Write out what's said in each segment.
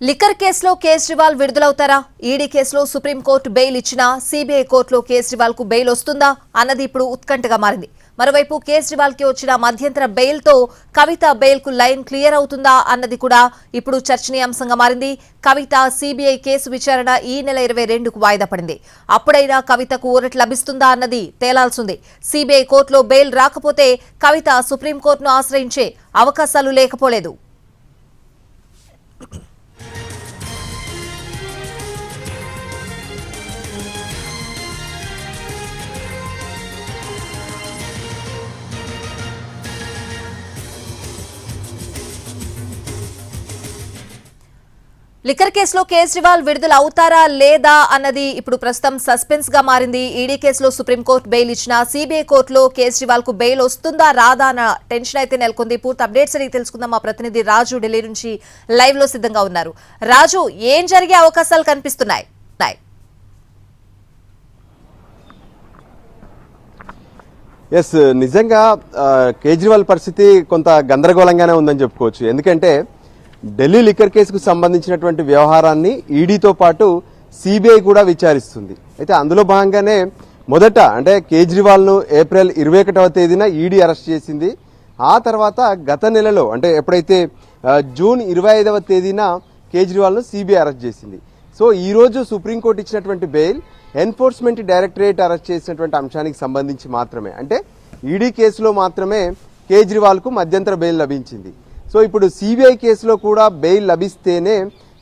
Liquor కేసులో కేజ్రీవాల్ విడుదలవుతారా? ED కేసులో సుప్రీంకోర్టు బెయిల్ ఇచ్చినా సీబీఐ కోర్టులో కేజ్రీవాల్కు బెయిల్ వస్తుందా అన్నది ఇప్పుడు ఉత్కంఠగా మారింది. మరోవైపు కేజ్రీవాల్కి వచ్చిన మధ్యంతర బెయిల్తో కవిత బెయిల్కు లైన్ క్లియర్ అవుతుందా అన్నది కూడా ఇప్పుడు చర్చనీయాంశంగా మారింది. కవిత సీబీఐ కేసు విచారణ ఈ నెల ఇరవై రెండుకు వాయిదా పడింది. అప్పుడైనా కవితకు ఊరట లభిస్తుందా అన్నది తేలాల్సింది. సీబీఐ కోర్టులో బెయిల్ రాకపోతే కవిత సుప్రీంకోర్టును ఆశ్రయించే అవకాశాలు లేకపోలేదు. లిక్కర్ కేసులో కేజ్రీవాల్ విడుదల అవుతారా లేదా అన్నది ఇప్పుడు ప్రస్తుతం సస్పెన్స్గా మారింది. ఈడీ కేసులో సుప్రీంకోర్టు బెయిల్ ఇచ్చిన సిబిఐ కోర్టులో కేజ్రీవాల్కు బెయిల్ వస్తుందా రాదా అన్న టెన్షన్ అయితే నెలకొంది. పూర్తి అప్డేట్స్ అని తెలుసుకుందాం. మా ప్రతినిధి రాజు ఢిల్లీ నుంచి లైవ్లో సిద్ధంగా ఉన్నారు. రాజు ఏం జరిగే అవకాశాలు కనిపిస్తున్నాయి? ఎస్ నిజంగా కేజ్రీవాల్ పరిస్థితి కొంత గందరగోళంగానే ఉందని చెప్పుకోవచ్చు. ఎందుకంటే ఢిల్లీ లిక్కర్ కేసుకు సంబంధించినటువంటి వ్యవహారాన్ని ఈడీతో పాటు సిబిఐ కూడా విచారిస్తుంది. అయితే అందులో భాగంగానే మొదట అంటే కేజ్రీవాల్ను ఏప్రిల్ ఇరవై ఒకటవ తేదీన ఈడీ అరెస్ట్ చేసింది. ఆ తర్వాత గత నెలలో అంటే ఎప్పుడైతే జూన్ ఇరవై ఐదవ తేదీన కేజ్రీవాల్ను సిబిఐ అరెస్ట్ చేసింది. సో ఈ రోజు సుప్రీంకోర్టు ఇచ్చినటువంటి బెయిల్ ఎన్ఫోర్స్మెంట్ డైరెక్టరేట్ అరెస్ట్ చేసినటువంటి అంశానికి సంబంధించి మాత్రమే. అంటే ఈడీ కేసులో మాత్రమే కేజ్రీవాల్కు మధ్యంతర బెయిల్ లభించింది. సో ఇప్పుడు సిబిఐ కేసులో కూడా బెయిల్ లభిస్తేనే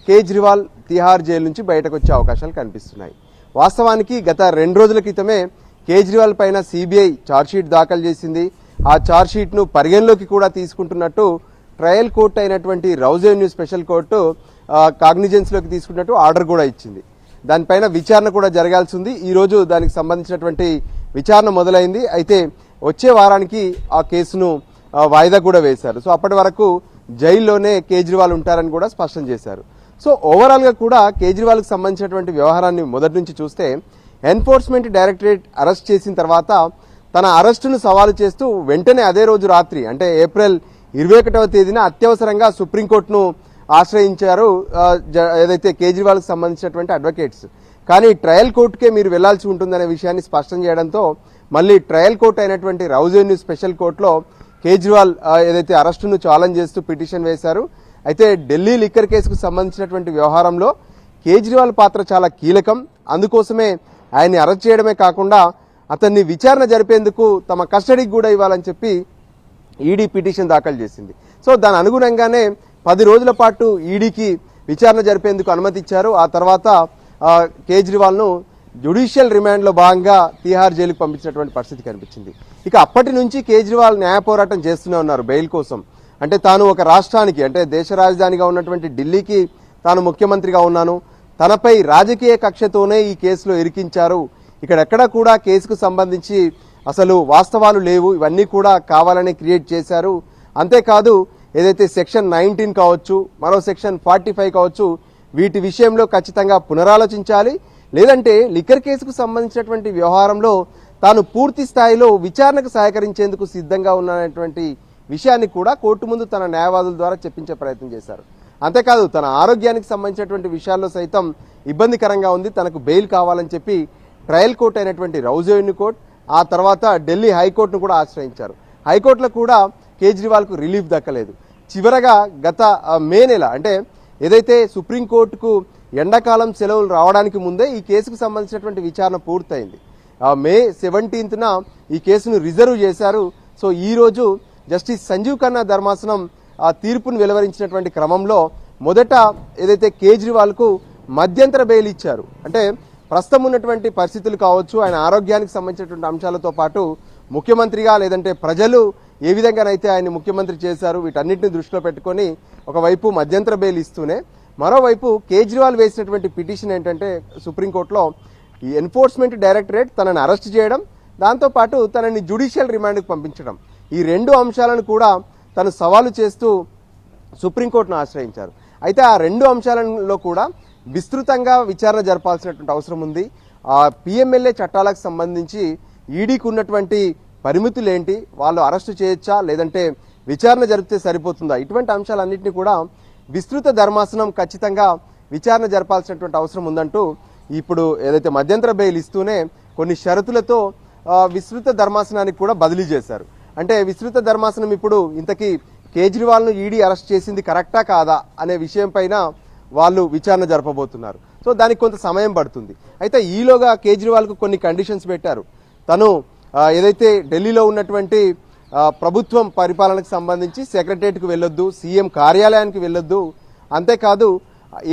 కేజ్రీవాల్ తిహార్ జైలు నుంచి బయటకు వచ్చే అవకాశాలు కనిపిస్తున్నాయి. వాస్తవానికి గత రెండు రోజుల క్రితమే కేజ్రీవాల్ పైన సిబిఐ ఛార్జ్షీట్ దాఖలు చేసింది. ఆ ఛార్జ్షీట్ను పరిగణలోకి కూడా తీసుకుంటున్నట్టు ట్రయల్ కోర్టు అయినటువంటి రౌజ్ స్పెషల్ కోర్టు కాగ్నిజెన్స్లోకి తీసుకున్నట్టు ఆర్డర్ కూడా ఇచ్చింది. దానిపైన విచారణ కూడా జరగాల్సి ఉంది. ఈరోజు దానికి సంబంధించినటువంటి విచారణ మొదలైంది. అయితే వచ్చే వారానికి ఆ కేసును వాయిదా కూడా వేశారు. సో అప్పటి వరకు జైల్లోనే కేజ్రీవాల్ ఉంటారని కూడా స్పష్టం చేశారు. సో ఓవరాల్గా కూడా కేజ్రీవాల్కి సంబంధించినటువంటి వ్యవహారాన్ని మొదటి నుంచి చూస్తే ఎన్ఫోర్స్మెంట్ డైరెక్టరేట్ అరెస్ట్ చేసిన తర్వాత తన అరెస్టును సవాలు చేస్తూ వెంటనే అదే రోజు రాత్రి అంటే ఏప్రిల్ ఇరవై ఒకటవ తేదీన అత్యవసరంగా సుప్రీంకోర్టును ఆశ్రయించారు జ- ఏదైతే కేజ్రీవాల్కి సంబంధించినటువంటి అడ్వకేట్స్. కానీ ట్రయల్ కోర్టుకే మీరు వెళ్ళాల్సి ఉంటుందనే విషయాన్ని స్పష్టం చేయడంతో మళ్ళీ ట్రయల్ కోర్టు అయినటువంటి రౌజ్ స్పెషల్ కోర్టులో కేజ్రీవాల్ ఏదైతే అరెస్టును ఛాలెంజ్ చేస్తూ పిటిషన్ వేశారు అయితే ఢిల్లీ లిక్కర్ కేసుకు సంబంధించినటువంటి వ్యవహారంలో కేజ్రీవాల్ పాత్ర చాలా కీలకం. అందుకోసమే ఆయన్ని అరెస్ట్ చేయడమే కాకుండా అతన్ని విచారణ జరిపేందుకు తమ కస్టడీకి కూడా ఇవ్వాలని చెప్పి ఈడీ పిటిషన్ దాఖలు చేసింది. సో దాని అనుగుణంగానే పది రోజుల పాటు ఈడీకి విచారణ జరిపేందుకు అనుమతి ఇచ్చారు ఆ తర్వాత కేజ్రీవాల్ను జ్యుడిషియల్ రిమాండ్లో భాగంగా తీహార్ జైలుకు పంపించినటువంటి పరిస్థితి కనిపించింది. ఇక అప్పటి నుంచి కేజ్రీవాల్ న్యాయ పోరాటం చేస్తూనే ఉన్నారు బెయిల్ కోసం. అంటే తాను ఒక రాష్ట్రానికి అంటే దేశ రాజధానిగా ఉన్నటువంటి ఢిల్లీకి తాను ముఖ్యమంత్రిగా ఉన్నాను. తనపై రాజకీయ కక్షతోనే ఈ కేసులో ఇరికించారు. ఇక్కడెక్కడ కూడా కేసుకు సంబంధించి అసలు వాస్తవాలు లేవు. ఇవన్నీ కూడా కావాలని క్రియేట్ చేశారు. అంతేకాదు ఏదైతే సెక్షన్ నైన్టీన్ కావచ్చు మరో సెక్షన్ ఫార్టీ ఫైవ్ కావచ్చు వీటి విషయంలో ఖచ్చితంగా పునరాలోచించాలి. లేదంటే లిక్కర్ కేసుకు సంబంధించినటువంటి వ్యవహారంలో తాను పూర్తి స్థాయిలో విచారణకు సహకరించేందుకు సిద్ధంగా ఉన్నటువంటి విషయాన్ని కూడా కోర్టు ముందు తన న్యాయవాదుల ద్వారా చెప్పించే ప్రయత్నం చేశారు. అంతేకాదు తన ఆరోగ్యానికి సంబంధించినటువంటి విషయాల్లో సైతం ఇబ్బందికరంగా ఉంది. తనకు బెయిల్ కావాలని చెప్పి ట్రయల్ కోర్ట్ అయినటువంటి రౌజోయిన్ కోర్ట్ ఆ తర్వాత ఢిల్లీ హైకోర్టును కూడా ఆశ్రయించారు. హైకోర్టులో కూడా కేజ్రీవాల్కు రిలీఫ్ దక్కలేదు. చివరగా గత మే నెల అంటే ఏదైతే సుప్రీంకోర్టుకు ఎండాకాలం సెలవులు రావడానికి ముందే ఈ కేసుకు సంబంధించినటువంటి విచారణ పూర్తయింది. మే సెవెంటీన్త్న ఈ కేసును రిజర్వ్ చేశారు. సో ఈ రోజు జస్టిస్ సంజీవ్ ఖన్నా ధర్మాసనం ఆ తీర్పును వెలువరించినటువంటి క్రమంలో మొదట ఏదైతే కేజ్రీవాల్కు మధ్యంతర బెయిల్ ఇచ్చారు అంటే ప్రస్తుతం ఉన్నటువంటి పరిస్థితులు కావచ్చు ఆయన ఆరోగ్యానికి సంబంధించినటువంటి అంశాలతో పాటు ముఖ్యమంత్రిగా లేదంటే ప్రజలు ఏ విధంగానైతే ఆయన ముఖ్యమంత్రి చేశారు వీటన్నిటిని దృష్టిలో పెట్టుకొని ఒకవైపు మధ్యంతర బెయిల్ ఇస్తూనే మరోవైపు కేజ్రీవాల్ వేసినటువంటి పిటిషన్ ఏంటంటే సుప్రీంకోర్టులో ఈ ఎన్ఫోర్స్మెంట్ డైరెక్టరేట్ తనని అరెస్ట్ చేయడం దాంతోపాటు తనని జ్యుడిషియల్ రిమాండ్కు పంపించడం. ఈ రెండు అంశాలను కూడా తను సవాలు చేస్తూ సుప్రీంకోర్టును ఆశ్రయించారు. అయితే ఆ రెండు అంశాలలో కూడా విస్తృతంగా విచారణ జరపాల్సినటువంటి అవసరం ఉంది. ఆ పిఎంఎల్ఏ చట్టాలకు సంబంధించి ఈడీకి ఉన్నటువంటి పరిమితులు ఏంటి? వాళ్ళు అరెస్టు చేయొచ్చా? లేదంటే విచారణ జరిపితే సరిపోతుందా? ఇటువంటి అంశాలన్నింటినీ కూడా విస్తృత ధర్మాసనం ఖచ్చితంగా విచారణ జరపాల్సినటువంటి అవసరం ఉందంటూ ఇప్పుడు ఏదైతే మధ్యంతర బెయిల్ ఇస్తూనే కొన్ని షరతులతో విస్తృత ధర్మాసనానికి కూడా బదిలీ చేశారు. అంటే విస్తృత ధర్మాసనం ఇప్పుడు ఇంతకీ కేజ్రీవాల్ను ఈడీ అరెస్ట్ చేసింది కరెక్టా కాదా అనే విషయం పైన వాళ్ళు విచారణ జరపబోతున్నారు. సో దానికి కొంత సమయం పడుతుంది. అయితే ఈలోగా కేజ్రీవాల్కు కొన్ని కండిషన్స్ పెట్టారు. తను ఏదైతే ఢిల్లీలో ఉన్నటువంటి ప్రభుత్వం పరిపాలనకు సంబంధించి సెక్రటరియట్కు వెళ్ళొద్దు సీఎం కార్యాలయానికి వెళ్ళొద్దు అంతేకాదు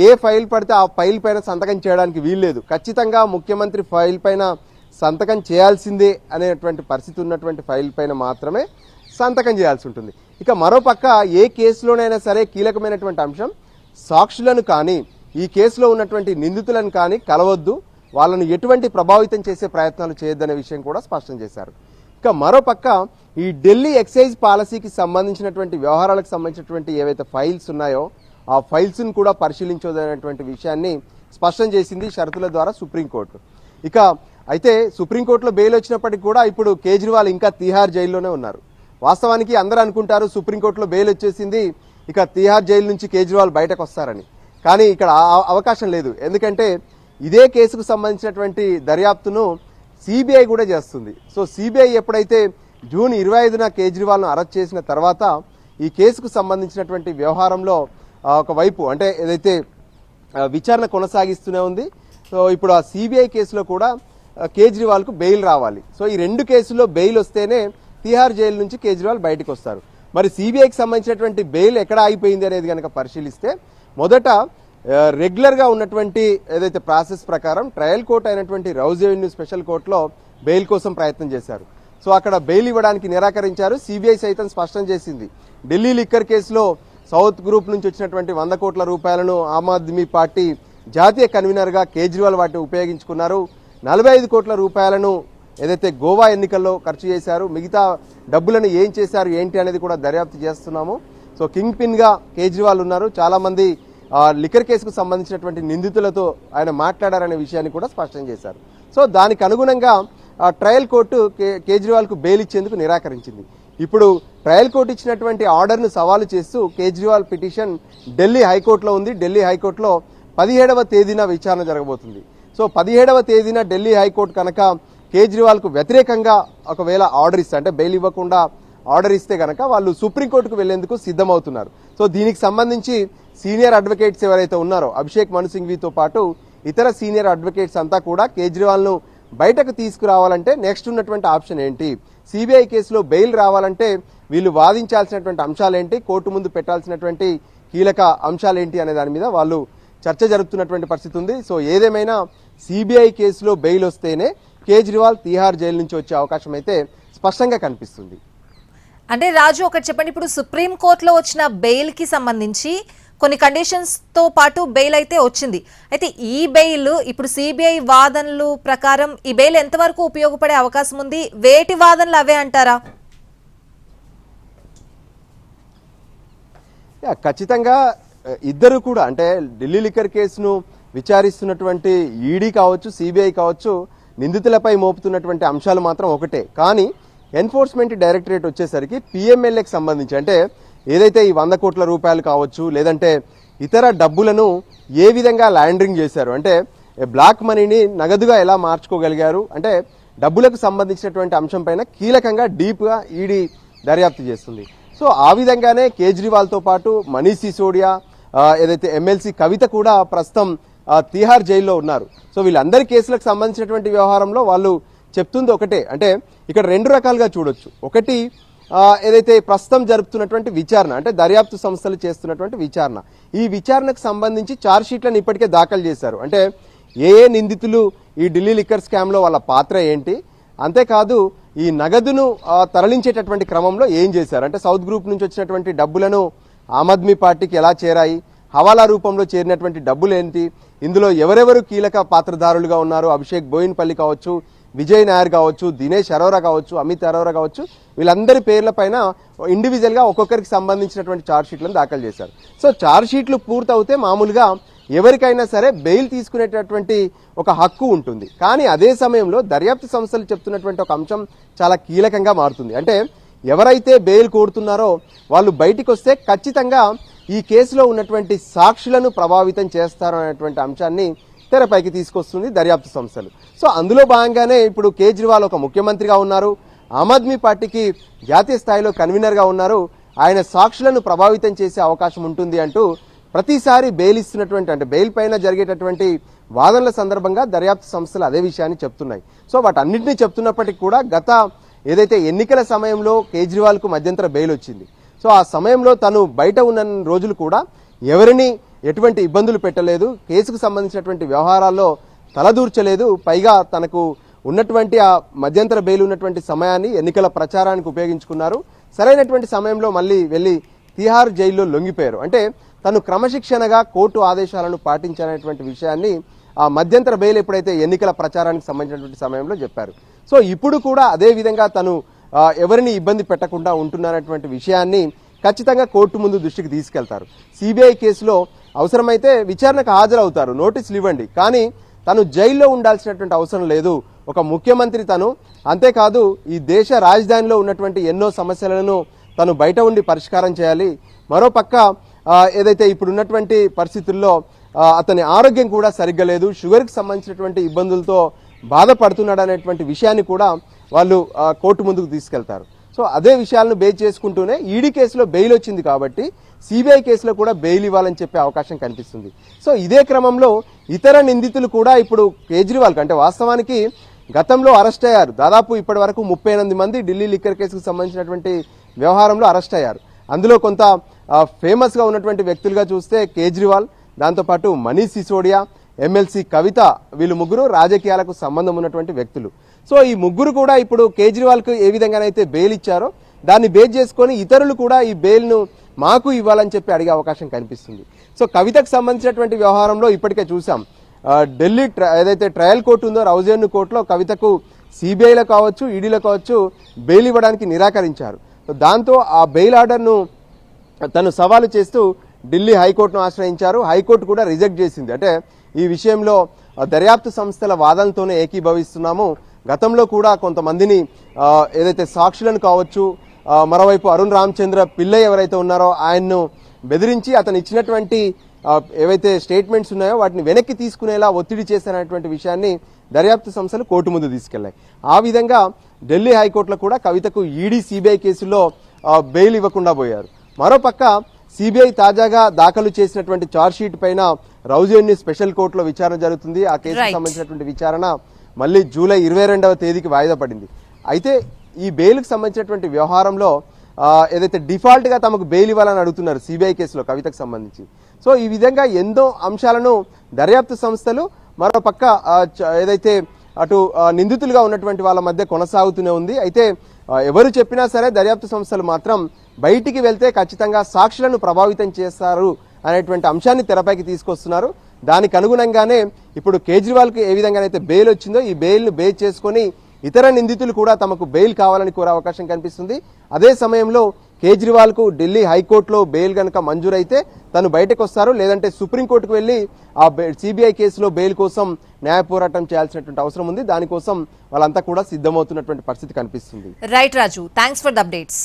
ఏ ఫైల్ పడితే ఆ ఫైల్ పైన సంతకం చేయడానికి వీల్లేదు. ఖచ్చితంగా ముఖ్యమంత్రి ఫైల్ పైన సంతకం చేయాల్సిందే అనేటువంటి పరిస్థితి ఉన్నటువంటి ఫైల్ పైన మాత్రమే సంతకం చేయాల్సి ఉంటుంది. ఇక మరోపక్క ఏ కేసులోనైనా సరే కీలకమైనటువంటి అంశం సాక్షులను కానీ ఈ కేసులో ఉన్నటువంటి నిందితులను కానీ కలవద్దు. వాళ్ళను ఎటువంటి ప్రభావితం చేసే ప్రయత్నాలు చేయొద్దనే విషయం కూడా స్పష్టం చేశారు. ఇక మరోపక్క ఈ ఢిల్లీ ఎక్సైజ్ పాలసీకి సంబంధించినటువంటి వ్యవహారాలకు సంబంధించినటువంటి ఏవైతే ఫైల్స్ ఉన్నాయో ఆ ఫైల్స్ను కూడా పరిశీలించదనేటువంటి విషయాన్ని స్పష్టం చేసింది షరతుల ద్వారా సుప్రీంకోర్టు. ఇక అయితే సుప్రీంకోర్టులో బెయిల్ వచ్చినప్పటికీ కూడా ఇప్పుడు కేజ్రీవాల్ ఇంకా తీహార్ జైల్లోనే ఉన్నారు. వాస్తవానికి అందరూ అనుకుంటారు సుప్రీంకోర్టులో బెయిల్ వచ్చేసింది ఇక తీహార్ జైలు నుంచి కేజ్రీవాల్ బయటకు వస్తారని. కానీ ఇక్కడ అవకాశం లేదు. ఎందుకంటే ఇదే కేసుకు సంబంధించినటువంటి దర్యాప్తును సిబిఐ కూడా చేస్తుంది. సో సిబిఐ ఎప్పుడైతే జూన్ ఇరవై ఐదున కేజ్రీవాల్ను అరెస్ట్ చేసిన తర్వాత ఈ కేసుకు సంబంధించినటువంటి వ్యవహారంలో ఒకవైపు అంటే ఏదైతే విచారణ కొనసాగిస్తూనే ఉంది సో ఇప్పుడు ఆ సిబిఐ కేసులో కూడా కేజ్రీవాల్కు బెయిల్ రావాలి. సో ఈ రెండు కేసుల్లో బెయిల్ వస్తేనే తిహార్ జైలు నుంచి కేజ్రీవాల్ బయటకు వస్తారు మరి సిబిఐకి సంబంధించినటువంటి బెయిల్ ఎక్కడ ఆగిపోయింది అనేది కనుక పరిశీలిస్తే మొదట రెగ్యులర్గా ఉన్నటువంటి ఏదైతే ప్రాసెస్ ప్రకారం ట్రయల్ కోర్ట్ అయినటువంటి రౌజ్ ఎవెన్యూ స్పెషల్ కోర్టులో బెయిల్ కోసం ప్రయత్నం చేశారు. సో అక్కడ బెయిల్ ఇవ్వడానికి నిరాకరించారు. సిబిఐ సైతం స్పష్టం చేసింది. ఢిల్లీ లిక్కర్ కేసులో సౌత్ గ్రూప్ నుంచి వచ్చినటువంటి వంద కోట్ల రూపాయలను ఆమ్ ఆద్మీ పార్టీ జాతీయ కన్వీనర్గా కేజ్రీవాల్ వాటిని ఉపయోగించుకున్నారు. నలభై ఐదు కోట్ల రూపాయలను ఏదైతే గోవా ఎన్నికల్లో ఖర్చు చేశారు మిగతా డబ్బులను ఏం చేశారు ఏంటి అనేది కూడా దర్యాప్తు చేస్తున్నాము. సో కింగ్ పిన్గా కేజ్రీవాల్ ఉన్నారు. చాలామంది లిక్కర్ కేసుకు సంబంధించినటువంటి నిందితులతో ఆయన మాట్లాడారనే విషయాన్ని కూడా స్పష్టం చేశారు. సో దానికి అనుగుణంగా ట్రయల్ కోర్టు కే కేజ్రీవాల్కు బెయిల్ ఇచ్చేందుకు నిరాకరించింది. ఇప్పుడు ట్రయల్ కోర్టు ఇచ్చినటువంటి ఆర్డర్ను సవాలు చేస్తూ కేజ్రీవాల్ పిటిషన్ ఢిల్లీ హైకోర్టులో ఉంది. ఢిల్లీ హైకోర్టులో పదిహేడవ తేదీన విచారణ జరగబోతుంది. సో పదిహేడవ తేదీన ఢిల్లీ హైకోర్టు కనుక కేజ్రీవాల్కు వ్యతిరేకంగా ఒకవేళ ఆర్డర్ ఇస్తే అంటే బెయిల్ ఇవ్వకుండా ఆర్డర్ ఇస్తే కనుక వాళ్ళు సుప్రీంకోర్టుకు వెళ్ళేందుకు సిద్ధమవుతున్నారు. సో దీనికి సంబంధించి సీనియర్ అడ్వకేట్స్ ఎవరైతే ఉన్నారో అభిషేక్ మను సింఘ్వీతో పాటు ఇతర సీనియర్ అడ్వకేట్స్ అంతా కూడా కేజ్రీవాల్ను బయటకు తీసుకురావాలంటే నెక్స్ట్ ఉన్నటువంటి ఆప్షన్ ఏంటి? సిబిఐ కేసులో బెయిల్ రావాలంటే వీళ్ళు వాదించాల్సినటువంటి అంశాలేంటి కోర్టు ముందు పెట్టాల్సినటువంటి కీలక అంశాలేంటి అనే దాని మీద వాళ్ళు చర్చ జరుపుతున్నటువంటి పరిస్థితి ఉంది. సో ఏదేమైనా సిబిఐ కేసులో బెయిల్ వస్తేనే కేజ్రీవాల్ తీహార్ జైలు నుంచి వచ్చే అవకాశం అయితే స్పష్టంగా కనిపిస్తుంది. అంటే రాజు ఒకటి చెప్పండి. ఇప్పుడు సుప్రీం కోర్టులో వచ్చిన బెయిల్కి సంబంధించి కొన్ని కండిషన్స్తో పాటు బెయిల్ అయితే వచ్చింది. అయితే ఈ బెయిల్ ఇప్పుడు సిబిఐ వాదనలు ప్రకారం ఈ బెయిల్ ఎంతవరకు ఉపయోగపడే అవకాశం ఉంది? వేటి వాదనలు అవే అంటారా? ఖచ్చితంగా ఇద్దరు కూడా అంటే ఢిల్లీ లిక్కర్ కేసును విచారిస్తున్నటువంటి ఈడీ కావచ్చు సిబిఐ కావచ్చు నిందితులపై మోపుతున్నటువంటి అంశాలు మాత్రం ఒకటే. కానీ ఎన్ఫోర్స్మెంట్ డైరెక్టరేట్ వచ్చేసరికి పిఎంఎల్ఏకి సంబంధించి అంటే ఏదైతే ఈ వంద కోట్ల రూపాయలు కావచ్చు లేదంటే ఇతర డబ్బులను ఏ విధంగా ల్యాండరింగ్ చేశారు? అంటే బ్లాక్ మనీని నగదుగా ఎలా మార్చుకోగలిగారు? అంటే డబ్బులకు సంబంధించినటువంటి అంశం పైన కీలకంగా డీప్గా ఈడీ దర్యాప్తు చేస్తుంది. సో ఆ విధంగానే కేజ్రీవాల్తో పాటు మనీష్ సిసోడియా ఏదైతే ఎమ్మెల్సీ కవిత కూడా ప్రస్తుతం తిహార్ జైల్లో ఉన్నారు. సో వీళ్ళందరి కేసులకు సంబంధించినటువంటి వ్యవహారంలో వాళ్ళు చెప్తుంది ఒకటే. అంటే ఇక్కడ రెండు రకాలుగా చూడొచ్చు. ఒకటి ఏదైతే ప్రస్తుతం జరుపుతున్నటువంటి విచారణ అంటే దర్యాప్తు సంస్థలు చేస్తున్నటువంటి విచారణ ఈ విచారణకు సంబంధించి ఛార్జ్ షీట్లను ఇప్పటికే దాఖలు చేశారు. అంటే ఏ ఏ నిందితులు ఈ ఢిల్లీ లిక్కర్ స్కామ్లో వాళ్ళ పాత్ర ఏంటి? అంతేకాదు ఈ నగదును తరలించేటటువంటి క్రమంలో ఏం చేశారు? అంటే సౌత్ గ్రూప్ నుంచి వచ్చినటువంటి డబ్బులను ఆమ్ ఆద్మీ పార్టీకి ఎలా చేరాయి? హవాలా రూపంలో చేరినటువంటి డబ్బులు ఏంటి? ఇందులో ఎవరెవరు కీలక పాత్రధారులుగా ఉన్నారు? అభిషేక్ బోయిన్పల్లి కావచ్చు విజయ్ నాయర్ కావచ్చు దినేష్ అరోరా కావచ్చు అమిత్ అరోరా కావచ్చు వీళ్ళందరి పేర్ల పైన ఇండివిజువల్గా ఒక్కొక్కరికి సంబంధించినటువంటి ఛార్జ్ షీట్లను దాఖలు చేశారు. సో ఛార్జ్ షీట్లు పూర్తవుతే మామూలుగా ఎవరికైనా సరే బెయిల్ తీసుకునేటటువంటి ఒక హక్కు ఉంటుంది. కానీ అదే సమయంలో దర్యాప్తు సంస్థలు చెప్తున్నటువంటి ఒక అంశం చాలా కీలకంగా మారుతుంది. అంటే ఎవరైతే బెయిల్ కోరుతున్నారో వాళ్ళు బయటికి వస్తే ఖచ్చితంగా ఈ కేసులో ఉన్నటువంటి సాక్షులను ప్రభావితం చేస్తారు అనేటువంటి అంశాన్ని తెరపైకి తీసుకొస్తుంది దర్యాప్తు సంస్థలు. సో అందులో భాగంగానే ఇప్పుడు కేజ్రీవాల్ ఒక ముఖ్యమంత్రిగా ఉన్నారు. ఆమ్ ఆద్మీ పార్టీకి జాతీయ స్థాయిలో కన్వీనర్గా ఉన్నారు. ఆయన సాక్షులను ప్రభావితం చేసే అవకాశం ఉంటుంది అంటూ ప్రతిసారి బెయిల్ ఇస్తున్నటువంటి అంటే బెయిల్ పైన జరిగేటటువంటి వాదనల సందర్భంగా దర్యాప్తు సంస్థలు అదే విషయాన్ని చెప్తున్నాయి. సో వాటన్నింటినీ చెప్తున్నప్పటికీ కూడా గత ఏదైతే ఎన్నికల సమయంలో కేజ్రీవాల్కు మధ్యంతర బెయిల్ వచ్చింది. సో ఆ సమయంలో తను బయట ఉన్న రోజులు కూడా ఎవరిని ఎటువంటి ఇబ్బందులు పెట్టలేదు. కేసుకు సంబంధించినటువంటి వ్యవహారాల్లో తలదూర్చలేదు. పైగా తనకు ఉన్నటువంటి ఆ మధ్యంతర బెయిల్ ఉన్నటువంటి సమయాన్ని ఎన్నికల ప్రచారానికి ఉపయోగించుకున్నారు. సరైనటువంటి సమయంలో మళ్ళీ వెళ్ళి తిహార్ జైల్లో లొంగిపోయారు. అంటే తను క్రమశిక్షణగా కోర్టు ఆదేశాలను పాటించాలనేటువంటి విషయాన్ని ఆ మధ్యంతర బెయిల్ ఎప్పుడైతే ఎన్నికల ప్రచారానికి సంబంధించినటువంటి సమయంలో చెప్పారు. సో ఇప్పుడు కూడా అదే విధంగా తను ఎవరిని ఇబ్బంది పెట్టకుండా ఉంటున్నారనేటువంటి విషయాన్ని ఖచ్చితంగా కోర్టు ముందు దృష్టికి తీసుకెళ్తారు. సిబిఐ కేసులో అవసరమైతే విచారణకు హాజరవుతారు. నోటీసులు ఇవ్వండి. కానీ తను జైల్లో ఉండాల్సినటువంటి అవసరం లేదు. ఒక ముఖ్యమంత్రి తను. అంతేకాదు ఈ దేశ రాజధానిలో ఉన్నటువంటి ఎన్నో సమస్యలను తను బయట ఉండి పరిష్కారం చేయాలి. మరోపక్క ఏదైతే ఇప్పుడున్నటువంటి పరిస్థితుల్లో అతని ఆరోగ్యం కూడా సరిగ్గా లేదు షుగర్కి సంబంధించినటువంటి ఇబ్బందులతో బాధపడుతున్నాడు అనేటువంటి విషయాన్ని కూడా వాళ్ళు కోర్టు ముందుకు తీసుకెళ్తారు. సో అదే విషయాలను బేస్ చేసుకుంటూనే ఈడీ కేసులో బెయిల్ వచ్చింది కాబట్టి సిబిఐ కేసులో కూడా బెయిల్ ఇవ్వాలని చెప్పే అవకాశం కనిపిస్తుంది. సో ఇదే క్రమంలో ఇతర నిందితులు కూడా ఇప్పుడు కేజ్రీవాల్ అంటే వాస్తవానికి గతంలో అరెస్ట్ అయ్యారు. దాదాపు ఇప్పటి వరకు ముప్పై ఎనిమిది మంది ఢిల్లీ లిక్కర్ కేసుకు సంబంధించినటువంటి వ్యవహారంలో అరెస్ట్ అయ్యారు. అందులో కొంత ఫేమస్గా ఉన్నటువంటి వ్యక్తులుగా చూస్తే కేజ్రీవాల్ దాంతోపాటు మనీష్ సిసోడియా ఎమ్మెల్సీ కవిత వీళ్ళు ముగ్గురు రాజకీయాలకు సంబంధం ఉన్నటువంటి వ్యక్తులు. సో ఈ ముగ్గురు కూడా ఇప్పుడు కేజ్రీవాల్కు ఏ విధంగానైతే బెయిల్ ఇచ్చారో దాన్ని బేస్ చేసుకొని ఇతరులు కూడా ఈ బెయిల్ను మాకు ఇవ్వాలని చెప్పి అడిగే అవకాశం కనిపిస్తుంది. సో కవితకు సంబంధించినటువంటి వ్యవహారంలో ఇప్పటికే చూసాం. ఢిల్లీ ఏదైతే ట్రయల్ కోర్టు ఉందో రౌజేన్ కోర్టులో కవితకు సిబిఐలో కావచ్చు ఈడీలో కావచ్చు బెయిల్ ఇవ్వడానికి నిరాకరించారు. దాంతో ఆ బెయిల్ ఆర్డర్ను తను సవాలు చేస్తూ ఢిల్లీ హైకోర్టును ఆశ్రయించారు. హైకోర్టు కూడా రిజెక్ట్ చేసింది. అంటే ఈ విషయంలో దర్యాప్తు సంస్థల వాదనతోనే ఏకీభవిస్తున్నాము. గతంలో కూడా కొంతమందిని ఏదైతే సాక్షులను కావచ్చు మరోవైపు అరుణ్ రామచంద్ర పిల్లై ఎవరైతే ఉన్నారో ఆయన్ను బెదిరించి అతను ఇచ్చినటువంటి ఏవైతే స్టేట్మెంట్స్ ఉన్నాయో వాటిని వెనక్కి తీసుకునేలా ఒత్తిడి చేశారనేటువంటి విషయాన్ని దర్యాప్తు సంస్థలు కోర్టు ముందు తీసుకెళ్ళాయి ఆ విధంగా ఢిల్లీ హైకోర్టులో కూడా కవితకు ఈడీ సిబిఐ కేసులో బెయిల్ ఇవ్వకుండా పోయారు. మరోపక్క సిబిఐ తాజాగా దాఖలు చేసినటువంటి షీట్ పైన రౌజేన్ని స్పెషల్ కోర్టులో విచారణ జరుగుతుంది. ఆ కేసుకు. సంబంధించినటువంటి విచారణ మళ్ళీ జూలై ఇరవై రెండవ తేదీకి వాయిదా పడింది. అయితే ఈ బెయిల్కి సంబంధించినటువంటి వ్యవహారంలో ఏదైతే డిఫాల్ట్గా తమకు బెయిల్ ఇవ్వాలని అడుగుతున్నారు సిబిఐ కేసులో కవితకు సంబంధించి సో ఈ విధంగా ఎన్నో అంశాలను దర్యాప్తు సంస్థలు మరో పక్క చ- ఏదైతే అటు నిందితులుగా ఉన్నటువంటి వాళ్ళ మధ్య కొనసాగుతూనే ఉంది. అయితే ఎవరు చెప్పినా సరే దర్యాప్తు సంస్థలు మాత్రం బయటికి వెళ్తే ఖచ్చితంగా సాక్షులను ప్రభావితం చేస్తారు అనేటువంటి అంశాన్ని తెరపైకి తీసుకొస్తున్నారు. దానికి అనుగుణంగానే ఇప్పుడు కేజ్రీవాల్కి ఏ విధంగానైతే బెయిల్ వచ్చిందో ఈ బెయిల్ను బేస్ చేసుకొని ఇతర నిందితులు కూడా తమకు బెయిల్ కావాలని కోరే అవకాశం కనిపిస్తుంది. అదే సమయంలో కేజ్రీవాల్కు ఢిల్లీ హైకోర్టులో బెయిల్ కనుక మంజూరైతే తను బయటకు వస్తారు లేదంటే సుప్రీంకోర్టుకు వెళ్ళి ఆ సిబిఐ కేసులో బెయిల్ కోసం న్యాయ పోరాటం చేయాల్సినటువంటి అవసరం ఉంది. దానికోసం వాళ్ళంతా కూడా సిద్ధమవుతున్నటువంటి పరిస్థితి కనిపిస్తుంది. Right Raju thanks for the updates